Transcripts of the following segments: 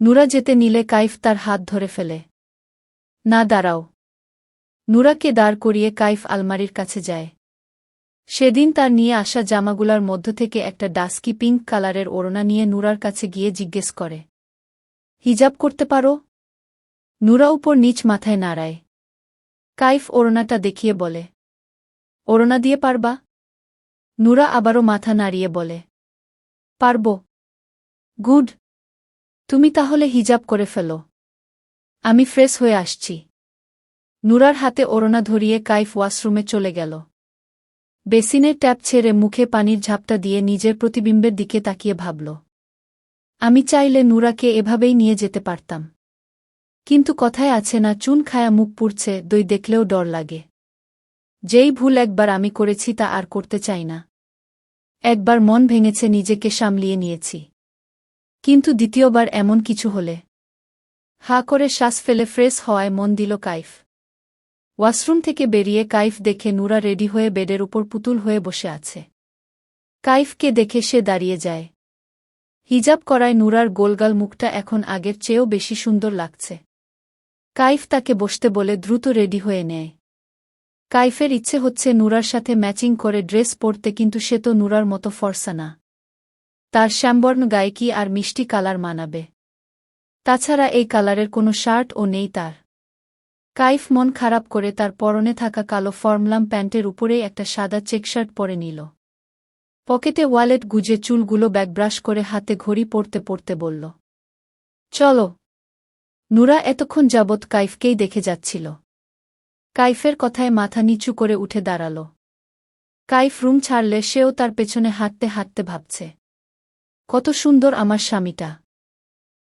নুরা যেতে নিলে কাইফ তার হাত ধরে ফেলে। না, দাঁড়াও। নুরাকে দাঁড় করিয়ে কাইফ আলমারির কাছে যায়। সেদিন তার নিয়ে আসা জামাগুলার মধ্য থেকে একটা ডাস্কি পিঙ্ক কালারের ওড়না নিয়ে নুরার কাছে গিয়ে জিজ্ঞেস করে, হিজাব করতে পারো? নুরা উপর নিচ মাথায় নাড়ায়। কাইফ ওড়নাটা দেখিয়ে বলে, ওড়না দিয়ে পারবা? নুরা আবারও মাথা নাড়িয়ে বলে, পারব। গুড। তুমি তাহলে হিজাব করে ফেলো। আমি ফ্রেশ হয়ে আসছি। নুরার হাতে ওড়না ধরিয়ে কাইফ ওয়াশরুমে চলে গেল। বেসিনের ট্যাপ ছেড়ে মুখে পানির ঝাপটা দিয়ে নিজের প্রতিবিম্বের দিকে তাকিয়ে ভাবল। আমি চাইলে নুরাকে এভাবেই নিয়ে যেতে পারতাম। কিন্তু কথায় আছে না, চুন খায়া মুখ পুড়ছে, দই দেখলেও ডর লাগে। যেই ভুল একবার আমি করেছি তা আর করতে চাই না। একবার মন ভেঙেছে নিজেকে সামলিয়ে নিয়েছি। কিন্তু দ্বিতীয়বার এমন কিছু হলে। হা করে শ্বাস ফেলে ফ্রেশ হওয়ায় মন দিল কাইফ। ওয়াশরুম থেকে বেরিয়ে কাইফ দেখে নুরা রেডি হয়ে বেডের উপর পুতুল হয়ে বসে আছে। কাইফকে দেখে সে দাঁড়িয়ে যায়। হিজাব করায় নুরার গোলগাল মুখটা এখন আগের চেয়েও বেশি সুন্দর লাগছে। কাইফ তাকে বসতে বলে দ্রুত রেডি হয়ে নেয়। কাইফের ইচ্ছে হচ্ছে নুরার সাথে ম্যাচিং করে ড্রেস পরতে কিন্তু সে তো নুরার মতো ফর্সা না। তার শ্যামবর্ণ গায়কি আর মিষ্টি কালার মানাবে? তাছাড়া এই কালারের কোনো শার্ট ও নেই তার। কাইফ মন খারাপ করে তার পরনে থাকা কালো ফর্মলাম প্যান্টের উপরেই একটা সাদা চেকশার্ট পরে নিল। পকেটে ওয়ালেট গুজে চুলগুলো ব্যাকব্রাশ করে হাতে ঘড়ি পড়তে পড়তে বলল, চলো। নুরা এতক্ষণ যাবৎ কাইফকেই দেখে যাচ্ছিল। কাইফের কথায় মাথা নিচু করে উঠে দাঁড়াল। কাইফ রুম ছাড়লে সেও তার পেছনে হাঁটতে হাঁটতে ভাবছে। কত সুন্দর আমার স্বামীটা।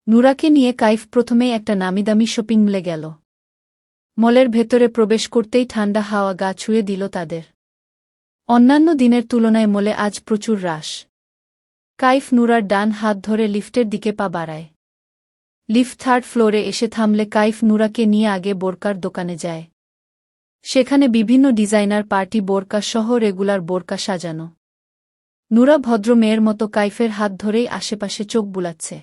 নুরাকে নিয়ে কাইফ প্রথমেই একটা নামিদামি শপিং মলে গেল। মলের ভেতরে প্রবেশ করতেই ঠান্ডা হাওয়া গা ছুঁয়ে দিল তাদের। অন্যান্য দিনের তুলনায় মলে আজ প্রচুর হ্রাস কাইফ নুরার ডান হাত ধরে লিফটের দিকে পা বাড়ায়। লিফট থার্ড ফ্লোরে এসে থামলে কাইফ নুরাকে নিয়ে আগে বোরকার দোকানে যায়। সেখানে বিভিন্ন ডিজাইনার পার্টি বোরকা সহ রেগুলার বোরকা সাজানো। নুরা ভদ্র মেয়ের মতো কাইফের হাত ধরেই আশেপাশে চোখ বুলাচ্ছে।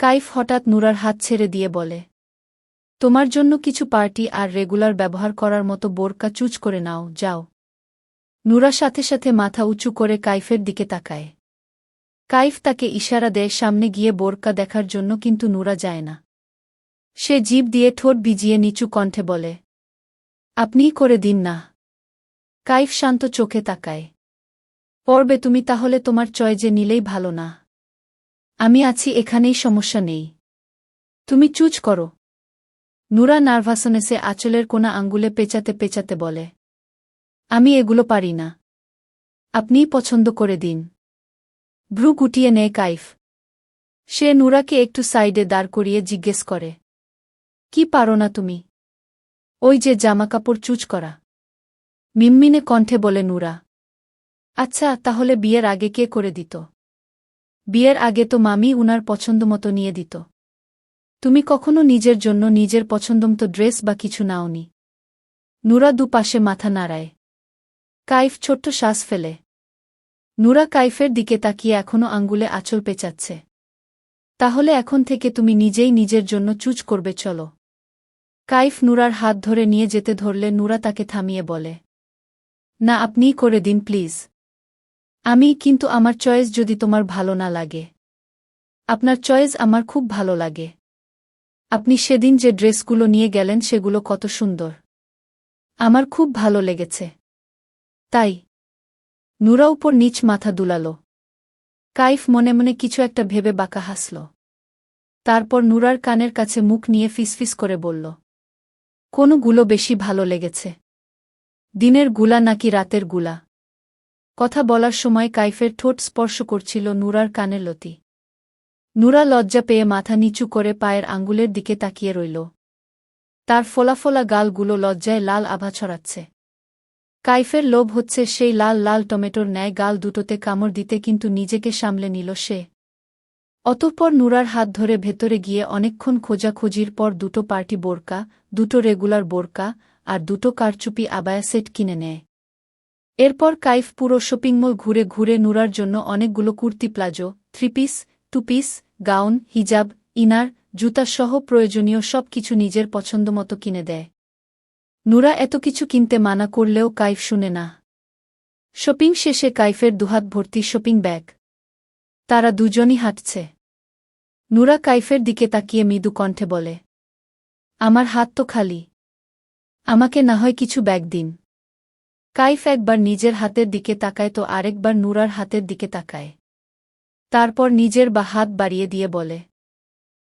কাইফ হঠাৎ নুরার হাত ছেড়ে দিয়ে বলে, তোমার জন্য কিছু পার্টি আর রেগুলার ব্যবহার করার মতো বোরকা চুজ করে নাও, যাও। নুরা সাথে সাথে মাথা উঁচু করে কাইফের দিকে তাকায়। কাইফ তাকে ইশারা দেয় সামনে গিয়ে বোরকা দেখার জন্য, কিন্তু নুরা যায় না। সে জীব দিয়ে ঠোঁট ভিজিয়ে নিচু কণ্ঠে বলে, আপনিই করে দিন না। কাইফ শান্ত চোখে তাকায়। পড়বে তুমি তাহলে তোমার চয় যে নিলেই ভালো না। আমি আছি এখানেই সমস্যা নেই। তুমি চুজ করো। নুরা নার্ভাসনেসে আঁচলের কোনা আঙ্গুলে পেঁচাতে পেঁচাতে বলে, আমি এগুলো পারি না। আপনিই পছন্দ করে দিন ভ্রু গুটিয়ে নেয় কাইফ। সে নুরাকে একটু সাইডে দাঁড় করিয়ে জিজ্ঞেস করে, কি পারো না তুমি? ওই যে জামাকাপড় চুজ করা মিম্মিনে কণ্ঠে বলে নুরা আচ্ছা তাহলে বিয়ের আগে কে করে দিত? বিয়ের আগে তো মামি উনার পছন্দমতো নিয়ে দিত। তুমি কখনো নিজের জন্য নিজের পছন্দমতো ড্রেস বা কিছু নাওনি। নুরা দুপাশে মাথা নাড়ায়। কাইফ ছোট্ট শ্বাস ফেলে। নুরা কাইফের দিকে তাকিয়ে এখনও আঙ্গুলে আঁচল পেঁচাচ্ছে। তাহলে এখন থেকে তুমি নিজেই নিজের জন্য চুজ করবে, চলো। কাইফ নুরার হাত ধরে নিয়ে যেতে ধরলে নুরা তাকে থামিয়ে বলে, না, আপনিই করে দিন, প্লিজ। আমি কিন্তু আমার চয়েস যদি তোমার ভালো না লাগে। আপনার চয়েস আমার খুব ভালো লাগে। আপনি সেদিন যে ড্রেসগুলো নিয়ে গেলেন সেগুলো কত সুন্দর। আমার খুব ভালো লেগেছে। তাই, নুরা উপর নিচ মাথা দুলাল। কাইফ মনে মনে কিছু একটা ভেবে বাঁকা হাসল। তারপর নুরার কানের কাছে মুখ নিয়ে ফিসফিস করে বলল কোনো গুলো বেশি ভালো লেগেছে? দিনেরগুলা নাকি রাতেরগুলা? কথা বলার সময় কাইফের ঠোঁট স্পর্শ করছিল নুরার কানের লতি। নুরা লজ্জা পেয়ে মাথা নিচু করে পায়ের আঙ্গুলের দিকে তাকিয়ে রইল। তার ফোলাফোলা গালগুলো লজ্জায় লাল আভা ছড়াচ্ছে। কাইফের লোভ হচ্ছে সেই লাল লাল টমেটোর ন্যায় গাল দুটোতে কামড় দিতে কিন্তু নিজেকে সামলে নিল সে। অতঃপর নুরার হাত ধরে ভেতরে গিয়ে অনেকক্ষণ খোঁজাখুঁজির পর দুটো পার্টি বোরকা, দুটো রেগুলার বোরকা আর দুটো কারচুপি আবায়া সেট কিনে নেয়। এরপর কাইফ পুরো শপিংমল ঘুরে ঘুরে নুরার জন্য অনেকগুলো kurti palazzo three piece two piece gown, হিজাব, ইনার জুতাসহ প্রয়োজনীয় সব কিছু নিজের পছন্দমতো কিনে দেয়। নুরা এত কিছু কিনতে মানা করলেও কাইফ শুনে না। শপিং শেষে কাইফের দুহাত ভর্তি শপিং ব্যাগ। তারা দুজনই হাঁটছে। নুরা কাইফের দিকে তাকিয়ে মৃদু কণ্ঠে বলে, আমার হাত তো খালি। আমাকে না হয় কিছু ব্যাগ দিন। কাইফ একবার নিজের হাতের দিকে তাকায় তো আরেকবার নুরার হাতের দিকে তাকায়। তারপর নিজের বা হাত বাড়িয়ে দিয়ে বলে,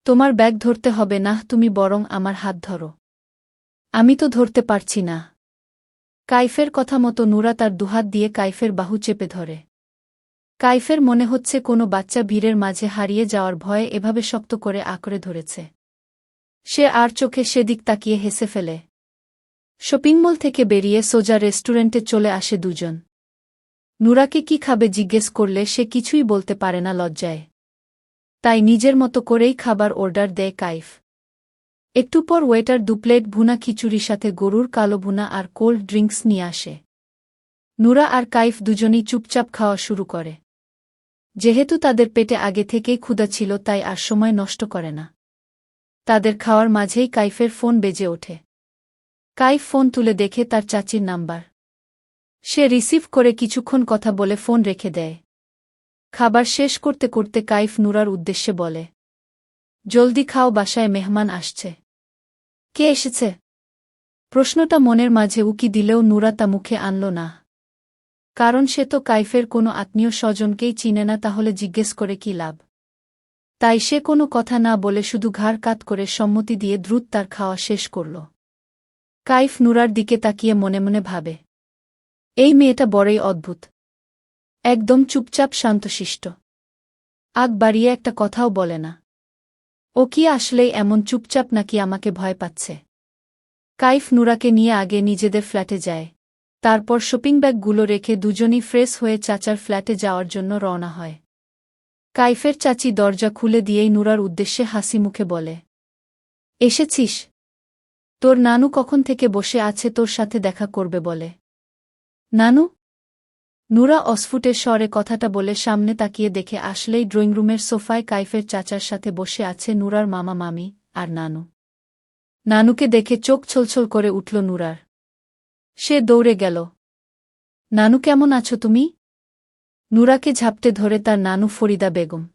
তোমার ব্যাগ ধরতে হবে না, তুমি বরং আমার হাত ধরো। আমি তো ধরতে পারছি না কাইফের কথা মতো নুরা তার দুহাত দিয়ে কাইফের বাহু চেপে ধরে। কাইফের মনে হচ্ছে কোনো বাচ্চা ভিড়ের মাঝে হারিয়ে যাওয়ার ভয়ে এভাবে শক্ত করে আঁকড়ে ধরেছে। সে আর চোখে সেদিক তাকিয়ে হেসে ফেলে শপিং মল থেকে বেরিয়ে সোজা রেস্টুরেন্টে চলে আসে দুজন। নুরাকে কি খাবে জিজ্ঞেস করলে সে কিছুই বলতে পারে না লজ্জায়। তাই নিজের মতো করেই খাবার অর্ডার দেয় কাইফ। একটু পর ওয়েটার দু প্লেট ভুনা খিচুড়ির সাথে গরুর কালো ভুনা আর কোল্ড ড্রিঙ্কস নিয়ে আসে। নুরা আর কাইফ দুজনেই চুপচাপ খাওয়া শুরু করে। যেহেতু তাদের পেটে আগে থেকেই ক্ষুধা ছিল, তাই আর সময় নষ্ট করে না। তাদের খাওয়ার মাঝেই কাইফের ফোন বেজে ওঠে। কাইফ ফোন তুলে দেখে তার চাচির নাম্বার। সে রিসিভ করে কিছুক্ষণ কথা বলে ফোন রেখে দেয়। খাবার শেষ করতে করতে কাইফ নুরার উদ্দেশ্যে বলে, জলদি খাও, বাসায় মেহমান আসছে। কে এসেছে? প্রশ্নটা মনের মাঝে উকি দিলেও নুরা তা মুখে আনল না। কারণ সে তো কাইফের কোনো আত্মীয় স্বজনকেই চিনে না, তাহলে জিজ্ঞেস করে কি লাভ? তাই সে কোনো কথা না বলে শুধু ঘাড় কাত করে সম্মতি দিয়ে দ্রুত তার খাওয়া শেষ করল। কাইফ নুরার দিকে তাকিয়ে মনে মনে ভাবে। এই মেয়েটা বড়ই অদ্ভুত। একদম চুপচাপ শান্তশিষ্ট। আগ বাড়িয়ে একটা কথাও বলে না। ও কি আসলেই এমন চুপচাপ নাকি আমাকে ভয় পাচ্ছে? কাইফ নুরাকে নিয়ে আগে নিজেদের ফ্ল্যাটে যায়। তারপর শপিং ব্যাগগুলো রেখে দুজনই ফ্রেশ হয়ে চাচার ফ্ল্যাটে যাওয়ার জন্য রওনা হয়। কাইফের চাচি দরজা খুলে দিয়েই নুরার উদ্দেশ্যে হাসি মুখে বলে, এসেছিস? তোর নানু কখন থেকে বসে আছে তোর সাথে দেখা করবে বলে। নানু? নুরা অস্ফুটের স্বরে কথাটা বলে সামনে তাকিয়ে দেখে আসলেই ড্রয়িং রুমের সোফায় কাইফের চাচার সাথে বসে আছে নুরার মামা মামি আর নানু। নানুকে দেখে চোখ ছলছল করে উঠল নুরার। সে দৌড়ে গেল। নানু, কেমন আছো তুমি? নুরাকে ঝাপটে ধরে তার নানু ফরিদা বেগম।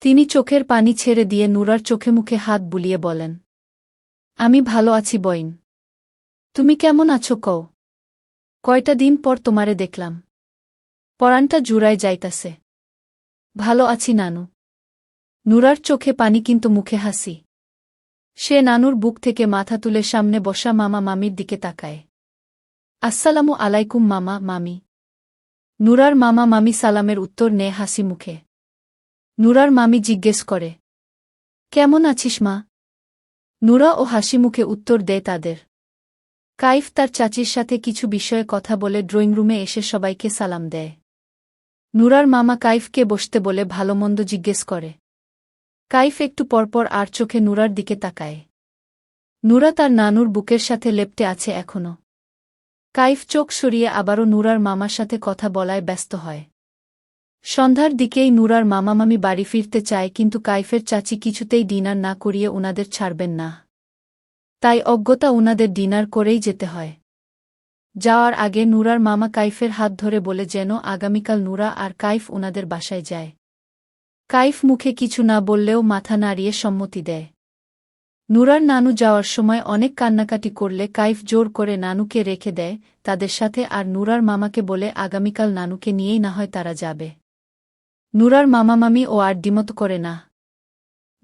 তিনি চোখের পানি ছেড়ে দিয়ে নুরার চোখে মুখে হাত বুলিয়ে বলেন আমি ভালো আছি, বইন। তুমি কেমন আছো, কও। কয়টা দিন পর তোমারে দেখলাম। পরানটা জুড়ায় যাইতাছে। ভালো আছি, নানু। নুরার চোখে পানি কিন্তু মুখে হাসি। সে নানুর বুক থেকে মাথা তুলে সামনে বসা মামা মামির দিকে তাকায়। আসসালামু আলাইকুম, মামা, মামি। নুরার মামা মামি সালামের উত্তর নেয় হাসি মুখে। নুরার মামি জিজ্ঞেস করে, কেমন আছিস, মা? নুরা ও হাসি মুখে উত্তর দেয় তাদের। কাইফ তার চাচির সাথে কিছু বিষয়ে কথা বলে ড্রয়িং রুমে এসে সবাইকে সালাম দেয়। নুরার মামা কাইফকে বসতে বলে ভালোমন্দ জিজ্ঞেস করে। কাইফ একটু পরপর আর চোখে নুরার দিকে তাকায়। নুরা তার নানুর বুকের সাথে লেপটে আছে এখনও কাইফ চোখ সরিয়ে আবারও নুরার মামার সাথে কথা বলায় ব্যস্ত হয়। সন্ধ্যার দিকেই নুরার মামামামি বাড়ি ফিরতে চায় কিন্তু কাইফের চাচি কিছুতেই ডিনার না করিয়ে উনাদের ছাড়বেন না। তাই অজ্ঞতা উনাদের ডিনার করেই যেতে হয়। যাওয়ার আগে নুরার মামা কাইফের হাত ধরে বলে যেন আগামীকাল নুরা আর কাইফ উনাদের বাসায় যায়। কাইফ মুখে কিছু না বললেও মাথা নাড়িয়ে সম্মতি দেয়। নুরার নানু যাওয়ার সময় অনেক কান্নাকাটি করলে কাইফ জোর করে নানুকে রেখে দেয়, তাদের সাথে আর নুরার মামাকে বলে আগামীকাল নানুকে নিয়েই না হয় তারা যাবে। নুরার মামামামি ও আর ডিমত করে না।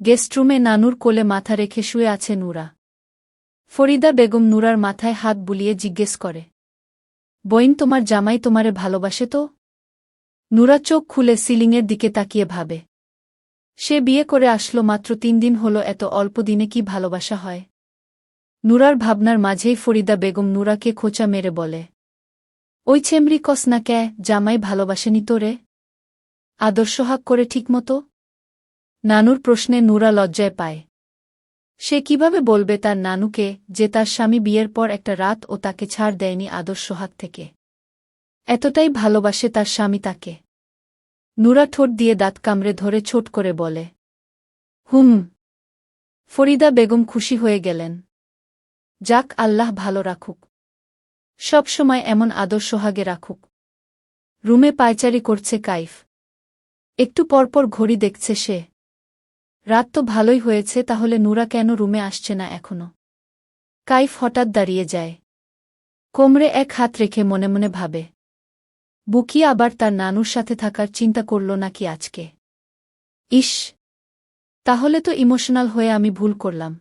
গেস্টরুমে নানুর কোলে মাথা রেখে শুয়ে আছে নুরা। ফরিদা বেগম নুরার মাথায় হাত বুলিয়ে জিজ্ঞেস করে, বইন, তোমার জামাই তোমারে ভালোবাসে তো? নুরা চোখ খুলে সিলিংয়ের দিকে তাকিয়ে ভাবে, সে বিয়ে করে আসলো মাত্র তিন দিন হল এত অল্প দিনে কি ভালোবাসা হয়? নুরার ভাবনার মাঝেই ফরিদা বেগম নুরাকে খোঁচা মেরে বলে, ওই ছেমরি কস না ক্যা, জামাই ভালোবাসেনি তোরে? আদর্শহাক করে ঠিকমতো? নানুর প্রশ্নে নুরা লজ্জায় পায়। সে কীভাবে বলবে তার নানুকে যে তার স্বামী বিয়ের পর একটা রাত ও তাকে ছাড় দেয়নি আদর্শ হাত থেকে? এতটাই ভালোবাসে তার স্বামী তাকে। নুরা ঠোঁট দিয়ে দাঁত কামড়ে ধরে ছোট করে বলে, হুম। ফরিদা বেগম খুশি হয়ে গেলেন। যাক, আল্লাহ ভালো রাখুক। সব সময় এমন আদর সোহাগে রাখুক। রুমে পায়চারি করছে কাইফ। একটু পরপর ঘড়ি দেখছে সে। রাত তো ভালোই হয়েছে, তাহলে নুরা কেন রুমে আসছে না এখনও? কাইফ হঠাৎ দাঁড়িয়ে যায়। কোমরে এক হাত রেখে মনে মনে ভাবে। বুকি আবার তার নানুর সাথে থাকার চিন্তা করল নাকি আজকে? ইস! তাহলে তো ইমোশনাল হয়ে আমি ভুল করলাম।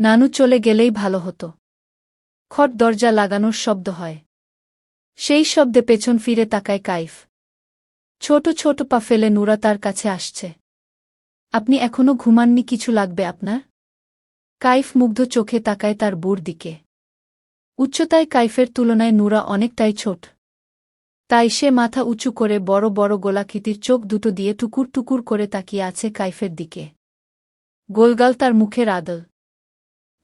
নানু চলে গেলেই ভালো হতো। খট দরজা লাগানোর শব্দ হয়। সেই শব্দে পেছন ফিরে তাকায় কাইফ। ছোট ছোট পা ফেলে নুরা তার কাছে আসছে। আপনি এখনও ঘুমাননি, কিছু লাগবে আপনার? কাইফ মুগ্ধ চোখে তাকায় তার বুর দিকে। উচ্চতায় কাইফের তুলনায় নুরা অনেকটাই ছোট। তাই সে মাথা উঁচু করে বড় বড় গোলাকৃতির চোখ দুটো দিয়ে টুকুর টুকুর করে তাকিয়ে আছে কাইফের দিকে। গোলগাল তার মুখের আদল।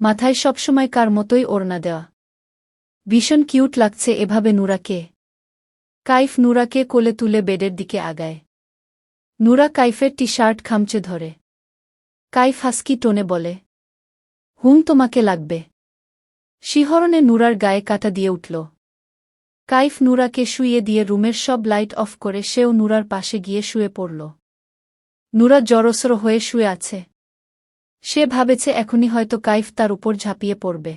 মাথায় সবসময় কার মতোই ওড়না দেওয়া। ভীষণ কিউট লাগছে এভাবে নুরাকে। কাইফ নুরাকে কোলে তুলে বেডের দিকে আগায়। নুরা কাইফের টি শার্ট খামচে ধরে। কাইফ হাসকি টোনে বলে, হুম, তোমাকে লাগবে। শিহরণে নুরার গায়ে কাটা দিয়ে উঠল। কাইফ নুরাকে শুইয়ে দিয়ে রুমের সব লাইট অফ করে সেও নুরার পাশে গিয়ে শুয়ে পড়ল। নুরা জড়সর হয়ে শুয়ে আছে। সে ভাবেছে এখনই হয়তো কাইফ তার উপর ঝাঁপিয়ে পড়বে।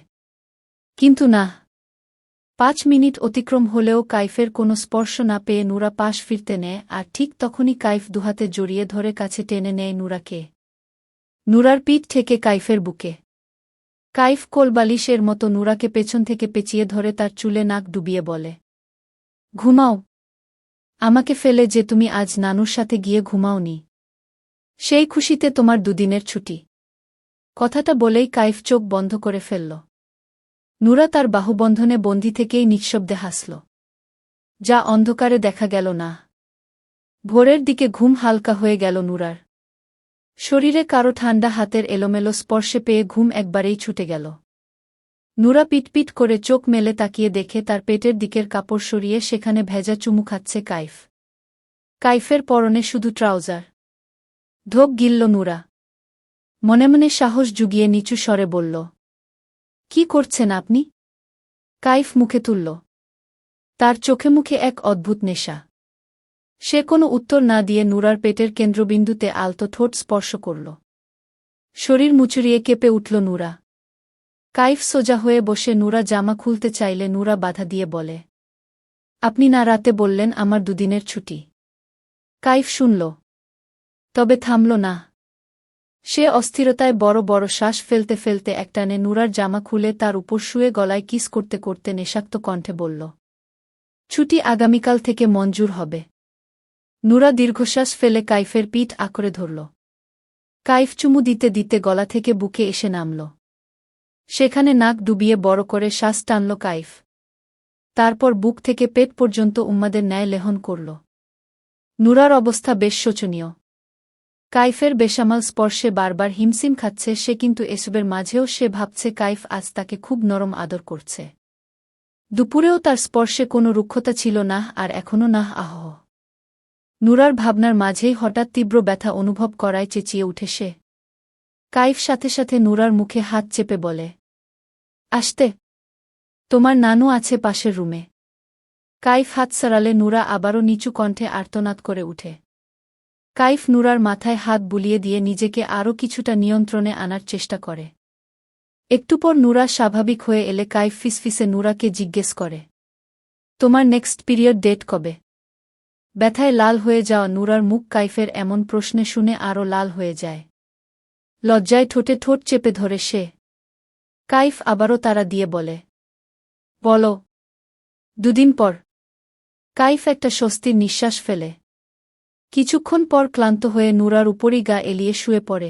কিন্তু না পাঁচ মিনিট অতিক্রম হলেও কাইফের কোনো স্পর্শ না পেয়ে নুরা পাশ ফিরতে নেয়, আর ঠিক তখনই কাইফ দুহাতে জড়িয়ে ধরে কাছে টেনে নেয় নুরাকে। নুরার পিঠ থেকে কাইফের বুকে। কাইফ কোলবালিশের মতো নুরাকে পেছন থেকে পেঁচিয়ে ধরে তার চুলে নাক ডুবিয়ে বলে, ঘুমাও। আমাকে ফেলে যে তুমি আজ নানুর সাথে গিয়ে ঘুমাওনি। সেই খুশিতে তোমার দুদিনের ছুটি। কথাটা বলেই কাইফ চোখ বন্ধ করে ফেলল। নুরা তার বাহুবন্ধনে বন্দি থেকেই নিঃশব্দে হাসল। যা অন্ধকারে দেখা গেল না। ভোরের দিকে ঘুম হালকা হয়ে গেল নুরার। শরীরে কারও ঠান্ডা হাতের এলোমেলো স্পর্শে পেয়ে ঘুম একবারেই ছুটে গেল। নুরা পিটপিট করে চোখ মেলে তাকিয়ে দেখে তার পেটের দিকের কাপড় সরিয়ে সেখানে ভেজা চুমু খাচ্ছে কাইফ। কাইফের পরনে শুধু ট্রাউজার। ধোপ গিলল নুরা। মনে মনে সাহস জুগিয়ে নিচু স্বরে বলল কি করছেন আপনি? কাইফ মুখে তুলল। তার চোখে মুখে এক অদ্ভুত নেশা। সে কোনো উত্তর না দিয়ে নুরার পেটের কেন্দ্রবিন্দুতে আলতো ঠোঁট স্পর্শ করল। শরীর মুচুরিয়ে কেঁপে উঠল নুরা। কাইফ সোজা হয়ে বসে নুরা জামা খুলতে চাইলে নুরা বাধা দিয়ে বলে, আপনি না রাতে বললেন আমার দুদিনের ছুটি। কাইফ শুনল, তবে থামল না। সে অস্থিরতায় বড় বড় শ্বাস ফেলতে ফেলতে একটানে নুরার জামা খুলে তার উপর শুয়ে গলায় কিস করতে করতে নেশাক্ত কণ্ঠে বলল, ছুটি আগামীকাল থেকে মঞ্জুর হবে। নুরা দীর্ঘশ্বাস ফেলে কাইফের পিঠ আঁকড়ে ধরল। কাইফ চুমু দিতে দিতে গলা থেকে বুকে এসে নামল। সেখানে নাক ডুবিয়ে বড় করে শ্বাস টানল কাইফ। তারপর বুক থেকে পেট পর্যন্ত উম্মাদের ন্যায় লেহন করল। নুরার অবস্থা বেশ শোচনীয়। কাইফের বেসামাল স্পর্শে বারবার হিমসিম খাচ্ছে, সে কিন্তু এসবের মাঝেও সে ভাবছে কাইফ আজ তাকে খুব নরম আদর করছে। দুপুরেও তার স্পর্শে কোনো রুক্ষতা ছিল না, আর এখনও না, আহ। নুরার ভাবনার মাঝেই হঠাৎ তীব্র ব্যথা অনুভব করায় চেঁচিয়ে উঠে সে। কাইফ সাথে সাথে নুরার মুখে হাত চেপে বলে, আসতে, তোমার নানু আছে পাশের রুমে। কাইফ হাত সারালে নুরা আবারও নিচু কণ্ঠে আর্তনাদ করে উঠে। কাইফ নুরার মাথায় হাত বুলিয়ে দিয়ে নিজেকে আরও কিছুটা নিয়ন্ত্রণে আনার চেষ্টা করে। একটু পর নুরা স্বাভাবিক হয়ে এলে কাইফ ফিসফিসে নুরাকে জিজ্ঞেস করে, তোমার নেক্সট পিরিয়ড ডেট কবে? ব্যথায় লাল হয়ে যাওয়া নুরার মুখ কাইফের এমন প্রশ্নে শুনে আরও লাল হয়ে যায়। লজ্জায় ঠোঁটে ঠোঁট চেপে ধরে সে, কাইফ আবারও তারা দিয়ে বলে, বলো। দুদিন পর, কাইফ একটা স্বস্তির নিঃশ্বাস ফেলে। কিছুক্ষণ পর ক্লান্ত হয়ে নুরার উপরই গা এলিয়ে শুয়ে পড়ে।